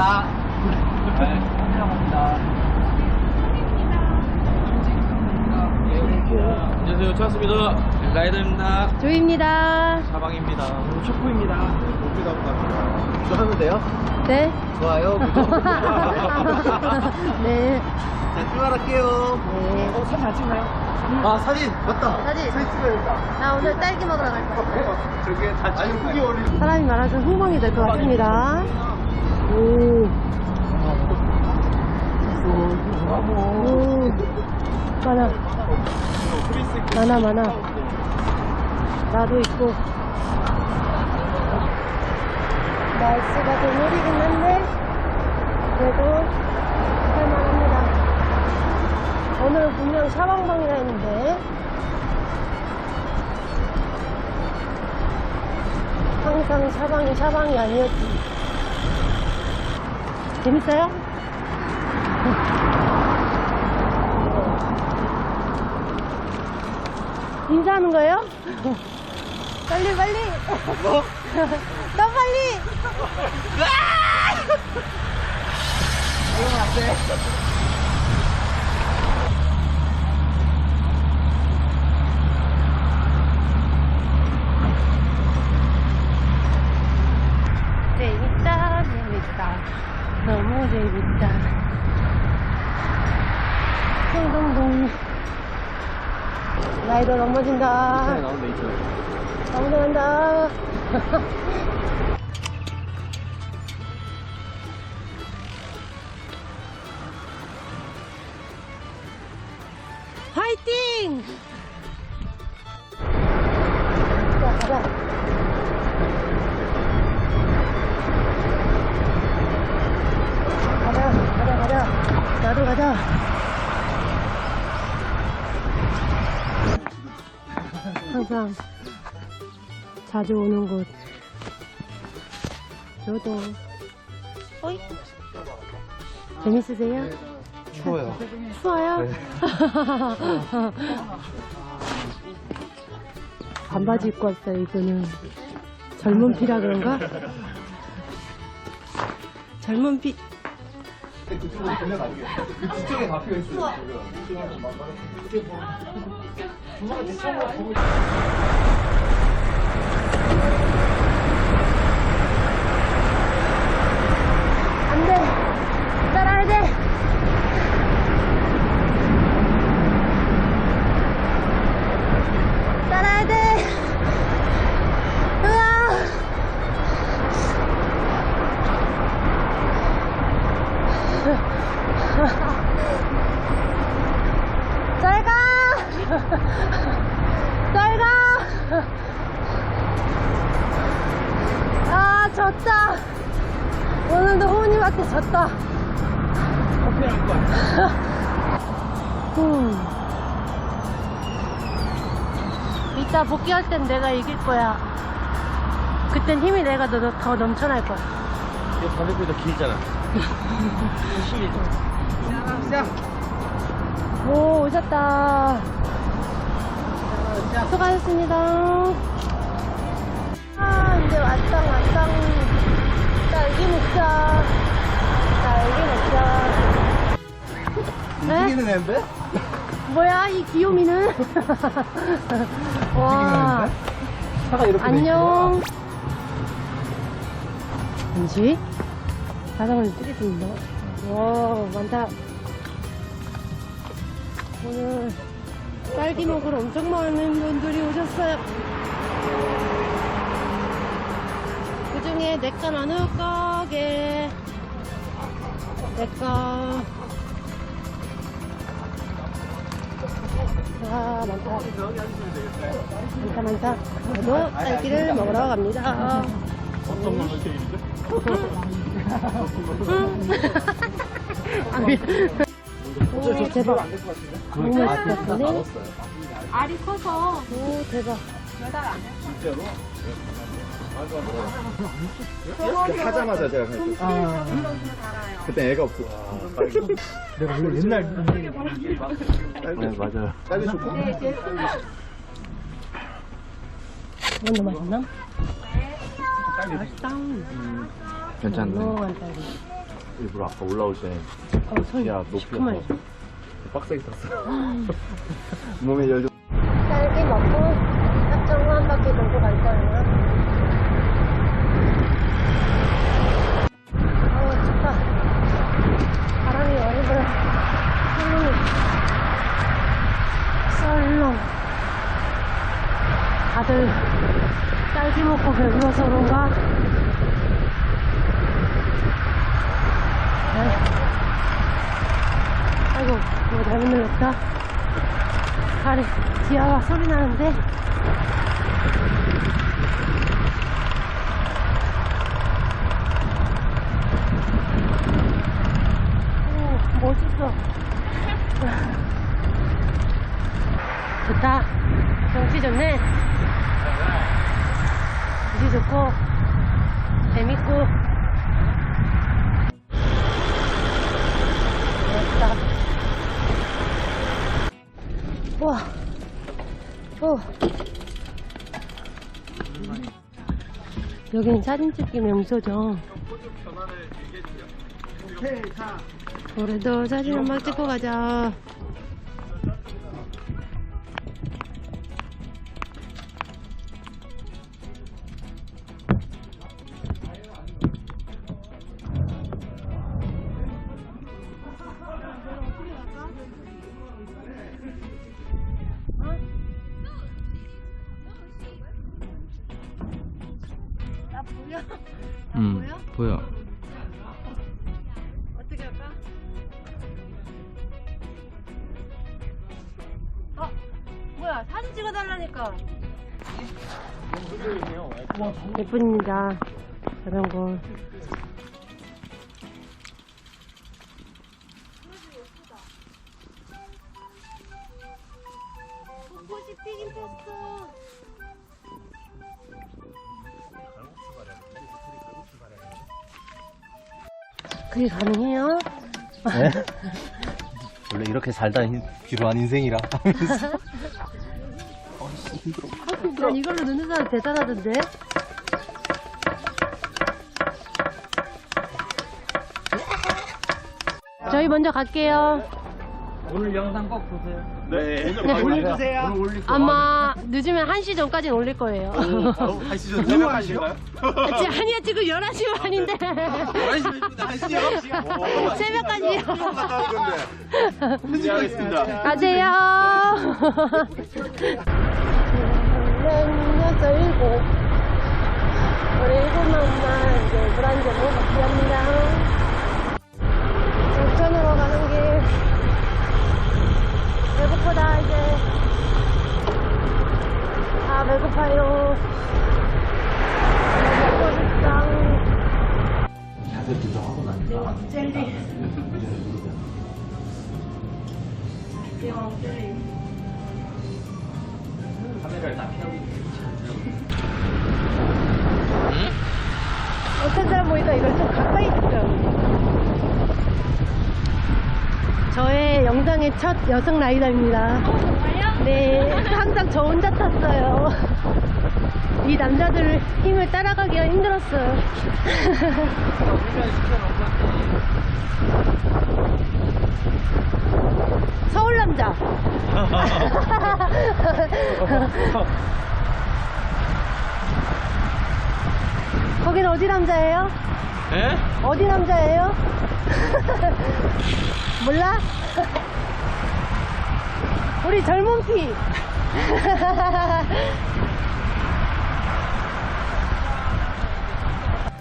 감사합니다. 네, 감사합니다. 안녕하세요. 찾았습니다. 라이더입니다. 조입니다. 사방입니다. 슈퍼입니다. 목표다 갑니다. 하면 돼요? 네. 좋아요. 구독. 네. 자, 출발할게요. 네. 어, 사진 안 찍나요? 아, 사진! 맞다. 사진. 사진 찍어야겠다. 나 오늘 딸기 먹으러 갈 거야. 저게 다 아니, 후기 올리 사람이 많아서 흥망이 될 것 같습니다. 오. 오. 많아. 많아, 많아. 나도 있고. 날씨가 좀 흐리긴 한데, 그래도 할만합니다. 오늘은 분명 샤방방이라 했는데, 항상 샤방이 샤방이 아니었지. 재밌어요? 인사하는 거예요? 빨리 빨리. 뭐? 더 빨리. 이러면 안 돼. 재밌다 재밌다 너무 재밌다 동동동 라이더 넘어진다 나온데 있잖아요. 넘어간다 화이팅! 자, 가자. 가자, 가자, 가자. 나도 가자. 항상 자주 오는 곳. 저도. 어이? 재밌으세요? 추워요. 추워요? 네. 반바지 입고 왔어요, 이거는. 젊은 피라 그런가? 젊은 피. 그쪽으로 돌려가게. 그 뒤쪽에 박혀 있어요. 안 돼. 따라야 돼. 따라야 돼. 으아. 잘 가. 잘 가. 아, 졌다. 오늘도 호은 이한테 졌다. 커피할 거야. 음. 이따 복귀할 땐 내가 이길 거야. 그땐 힘이 내가 더, 더 넘쳐날 거야. 이거 바늘보다 길잖아. 힘이 시작. 오, 오셨다. 수고하셨습니다. 아, 이제 왔당, 왔당. 딸기 먹자. 움직이는 애인데? 뭐야, 이 귀요미는? 와. 차가 이렇게 안녕. 뭐지? 가상을 뜨겠습니다. 와, 많다. 오늘 딸기 먹으러 엄청 많은 분들이 오셨어요. 그 중에 내건 어느 거게? 내거. 와, 많다. 많다, 많다. 저도 딸기를 먹으러 갑니다. 아, 미- 오, 대박. 너무 맛있을 것 같은데? 알이 커서 오, 대박. 진짜로? 하자마자 제가 그랬어요. 그때 애가 없어. 내가 원래 옛날 네 맞아요. 딸기 좋고. 이건 더 맛있나? 맛있다. 괜찮네. 롱롱한 딸기. 일부러 아까 올라올 때 어, 손 야 높이 시커멓. 빡세게 탔어. 몸에 열 좀. 딸기 먹고 합정호 한 바퀴 돌고 갈 거예요. 어우, 춥다. 바람이 얼굴에 썰렁. 썰렁. 다들 배불러서 그런가? 네. 아이고, 뭐 잘못 눌렀다. 아래 지하가 소리 나는데 오 멋있어 좋다 경치 좋네 경치 좋고 재밌고 멋있다 우와 어. 여기는 사진 찍기 명소죠. 우리도 사진 한방 찍고 가자. 음, 보여? 보여. 어떻게 할까? 어? 뭐야 사진 찍어달라니까 예쁩니다 자전거 그게 가능해요? 원래 이렇게 살다 지루한 인생이라. 난 이걸로 넣는 사람 대단하던데? 저희 먼저 갈게요. 오늘 영상 꼭 보세요. 네. 오늘 올려주세요. 오늘 올릴 거. 아마 늦으면 1시 전까지는 올릴 거예요. 하시 전 새벽 하시요? 지- 아니야, 지금 11시 반인데. 1시요? 새벽까지요. 하겠습니다. 가세요. 여섯, 일곱. 우리 일곱만만 이제 물한잔 먹고 합니다. 첫 여성 라이더입니다. 네, 항상 저 혼자 탔어요. 이 남자들 힘을 따라가기가 힘들었어요. 서울 남자. 거긴 어디 남자예요? 에? 어디 남자예요? 몰라? 우리 젊은 피.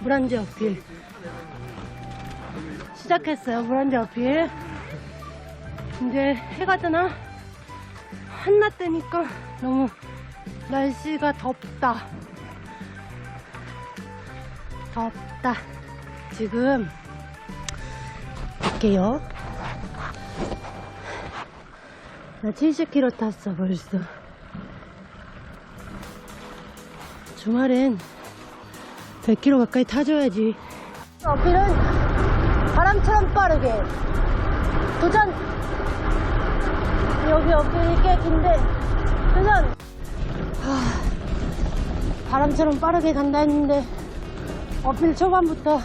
물안주 어필. 시작했어요, 물안주 어필. 이제 해가 뜨나? 한낮 뜨니까 너무 날씨가 덥다. 덥다. 지금 갈게요. 나 70km 탔어 벌써. 주말엔 100km 가까이 타줘야지. 어필은 바람처럼 빠르게 도전. 여기 어필이 꽤 긴데 도전. 하, 바람처럼 빠르게 간다 했는데 어필 초반부터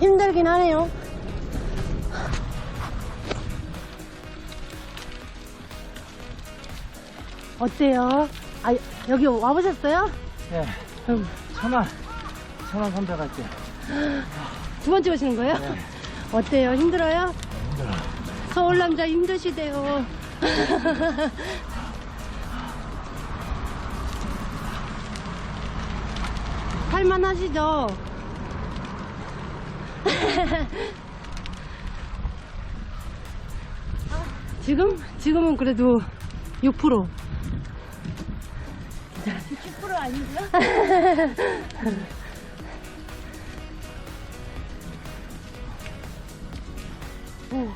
힘들긴 하네요. 어때요? 아, 여기 와보셨어요? 네. 음, 천안, 천안 선배갈게. 두 번째 오시는 거예요? 어때요? 힘들어요? 힘들어. 서울 남자 힘드시대요. 할만 하시죠? 지금? 지금은 그래도 6%. 10% 아니고요? 오,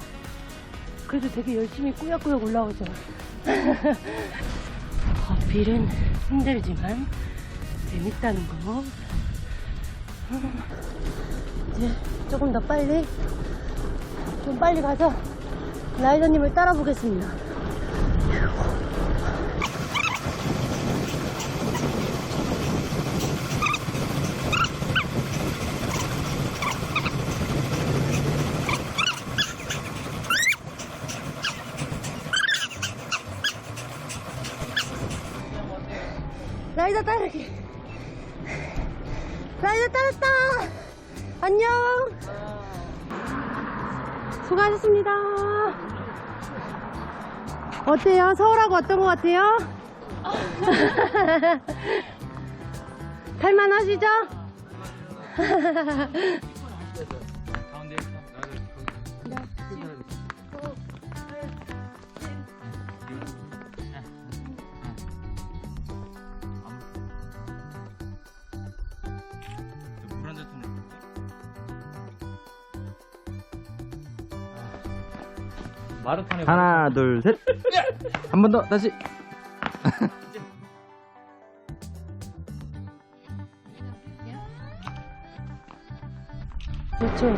그래도 되게 열심히 꾸역꾸역 올라오죠. 어필은 힘들지만 재밌다는 거. 이제 조금 더 빨리, 좀 빨리 가서 라이더님을 따라 보겠습니다. 라이더 따르기. 라이더 따랐다. 안녕. 수고하셨습니다. 어때요? 서울하고 어떤 것 같아요? 탈만하시죠? 마라톤에 하나, 둘, 셋. 한 번 더, 다시. 그렇죠.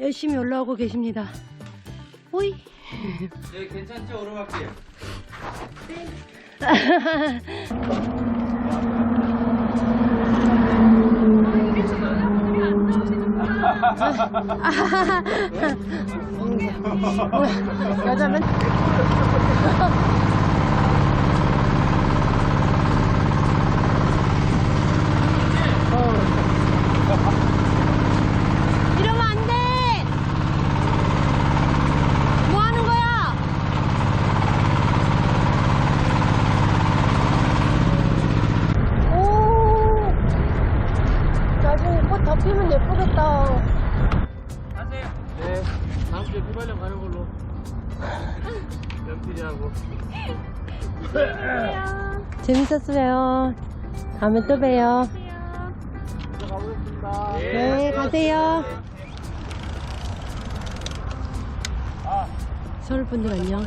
열심히 올라오고 계십니다. 오이. 네, 괜찮죠 오르막길 여 자면 이러면 안 돼! 뭐 하는 거야? 오! 나중에 꽃 다 피면 예쁘겠다. 하세요 네 다음 주에 휘발령 가는 걸로 연필이하고 재밌었어요. 다음에 또 봬요. 가보겠습니다 네, 가세요. 서울 분들 안녕.